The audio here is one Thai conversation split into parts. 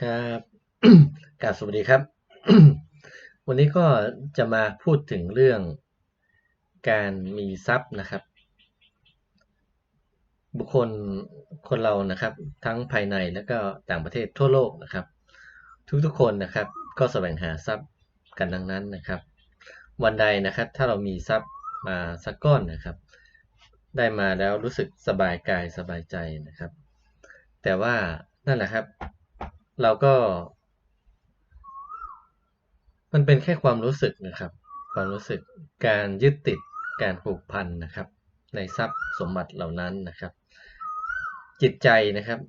ครับกาบสวัสดีครับ วันนี้ก็จะมาพูดถึงเรื่องการมีทรัพย์นะครับ บุคคลคนเรานะครับ ทั้งภายในและก็ต่างประเทศทั่วโลกนะครับ ทุกๆคนนะครับ ก็แสวงหาทรัพย์กันดังนั้นนะครับ วันใดนะครับ ถ้าเรามีทรัพย์มาสักก้อนนะครับ ได้มาแล้วรู้สึกสบายกายสบายใจนะครับ แต่ว่านั่นแหละครับ เราก็ มันเป็นแค่ความรู้สึกนะครับ ความรู้สึกการยึดติดการผูกพันนะครับ ในทรัพย์สมบัติเหล่านั้นนะครับ จิตใจนะครับ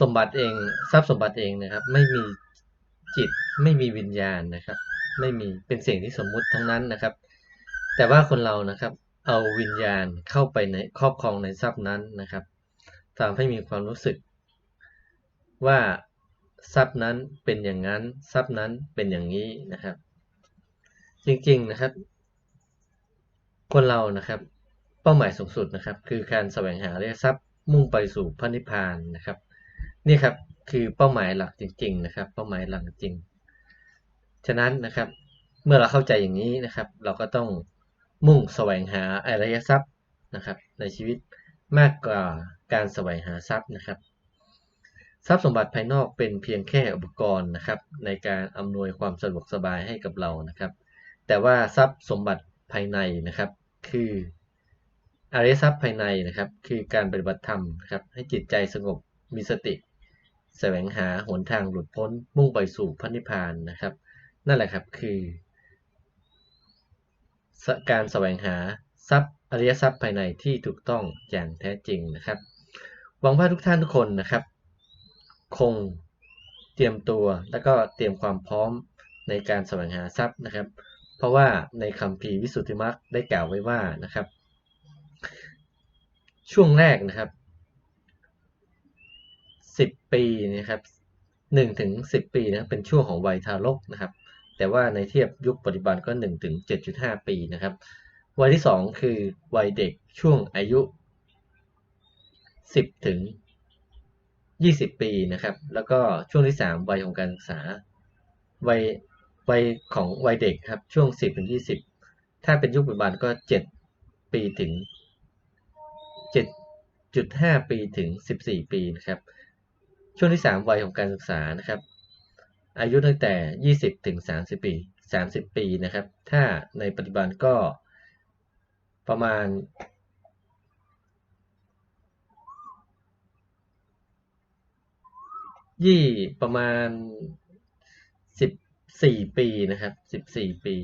สมบัติเองทรัพย์สมบัติเองนะครับ ไม่มีจิตไม่มีวิญญาณนะครับ ไม่มีเป็นสิ่งที่สมมุติทั้งนั้นนะครับ แต่ว่าคนเรานะครับ เอาวิญญาณเข้าไปในครอบครองในทรัพย์นั้นนะครับทำให้มีความรู้สึก ว่าทรัพย์นั้นเป็นอย่างนั้น ทรัพย์นั้นเป็นอย่างนี้นะครับ จริงๆนะครับ คนเรานะครับ เป้าหมายสูงสุดนะครับ คือการแสวงหาเรียทรัพย์มุ่งไปสู่พระนิพพานนะครับ นี่ครับคือเป้าหมายหลักจริง ๆ นะครับ เป้าหมายหลักจริง ฉะนั้นนะครับ เมื่อเราเข้าใจอย่างนี้นะครับ เราก็ต้องมุ่งแสวงหาอริยทรัพย์นะครับ ในชีวิตมากกว่าการแสวงหาทรัพย์นะครับ ทรัพย์สมบัติภายนอกเป็นเพียงแค่อุปกรณ์นะครับ ในการอำนวยความสะดวกสบายให้กับเรานะครับ แต่ว่าทรัพย์สมบัติภายในนะครับ คืออริยทรัพย์ภายในนะครับ คือการปฏิบัติธรรมนะครับให้จิตใจสงบมีสติแสวงหาหนทางหลุดพ้นมุ่งไปสู่พระนิพพานนะครับ นั่นแหละครับคือ การแสวงหาทรัพย์อริยทรัพย์ภายในที่ถูกต้องอย่างแท้จริงนะครับหวังว่าทุกท่านทุกคนนะครับ คงเตรียมตัวแล้วก็เตรียมความพร้อมในการแสวงหาทรัพย์นะครับ เพราะว่าในคำพีวิสุทธิมรรคได้กล่าวไว้ว่านะครับ ช่วงแรกนะครับสิบปีนะครับหนึ่งถึงสิบปีนะเป็นช่วงของวัยทารกนะครับ แต่ว่าในเทียบยุคปัจจุบันก็หนึ่งถึงเจ็ดจุดห้าปีนะครับ วัยที่สองคือวัยเด็กช่วงอายุสิบถึง ยี่สิบปีนะครับ แล้วก็ช่วงที่สามวัยของการศึกษา วัยวัยของวัยเด็กครับ ช่วงสิบถึงยี่สิบถ้าเป็นยุคปัจจุบันก็เจ็ดปีถึงเจ็ดจุดห้าปีถึงสิบสี่ปีนะครับ ช่วงที่สามวัยของการศึกษานะครับ อายุตั้งแต่ยี่สิบถึงสามสิบปีสามสิบปีนะครับ ถ้าในปัจจุบันก็ประมาณ ยี่ประมาณสิบสี่ปีนะครับสิบสี่ปี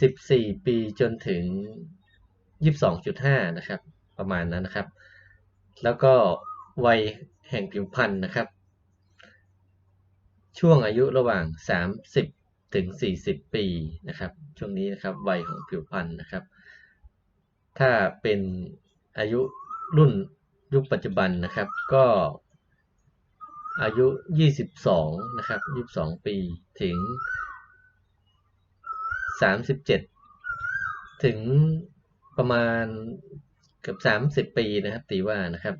สิบสี่ปีจนถึงยี่สิบสองจุดห้านะครับ ประมาณนั้นนะครับ แล้วก็วัยแห่งผิวพรรณนะครับ ช่วงอายุระหว่างสามสิบถึงสี่สิบปีนะครับ ช่วงนี้นะครับวัยของผิวพรรณนะครับ ถ้าเป็นอายุรุ่นยุคปัจจุบันนะครับ ก็ อายุ 22 นะครับ 22 ปีถึง 37 ถึงประมาณเกือบ30 ปีนะครับ ตีว่านะครับ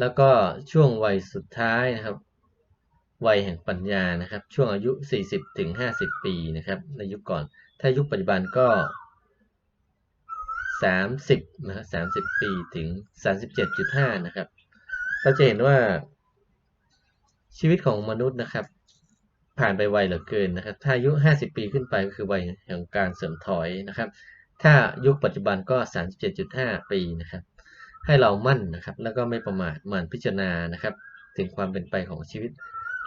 แล้วก็ช่วงวัยสุดท้ายนะครับ วัยแห่งปัญญานะครับ ช่วงอายุ 40 ถึง 50 ปีนะครับ ในยุคก่อน ถ้ายุคปัจจุบันก็ 30 นะ30ปีถึง 37.5 นะครับ เราจะเห็นว่า ชีวิตของมนุษย์นะครับ ผ่านไปไวเหลือเกินนะครับ ถ้าอายุ 50 ปีขึ้นไปก็คือวัยแห่งการเสื่อมถอยนะครับ ถ้ายุคปัจจุบันก็ 37.5 ปีนะครับ ให้เรามั่นนะครับ แล้วก็ไม่ประมาทหมั่นพิจารณานะครับ ถึงความเป็นไปของชีวิต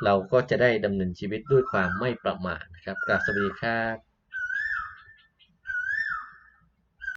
เราก็จะได้ดำเนินชีวิตด้วยความไม่ประมาทนะครับกราบสวัสดีครับ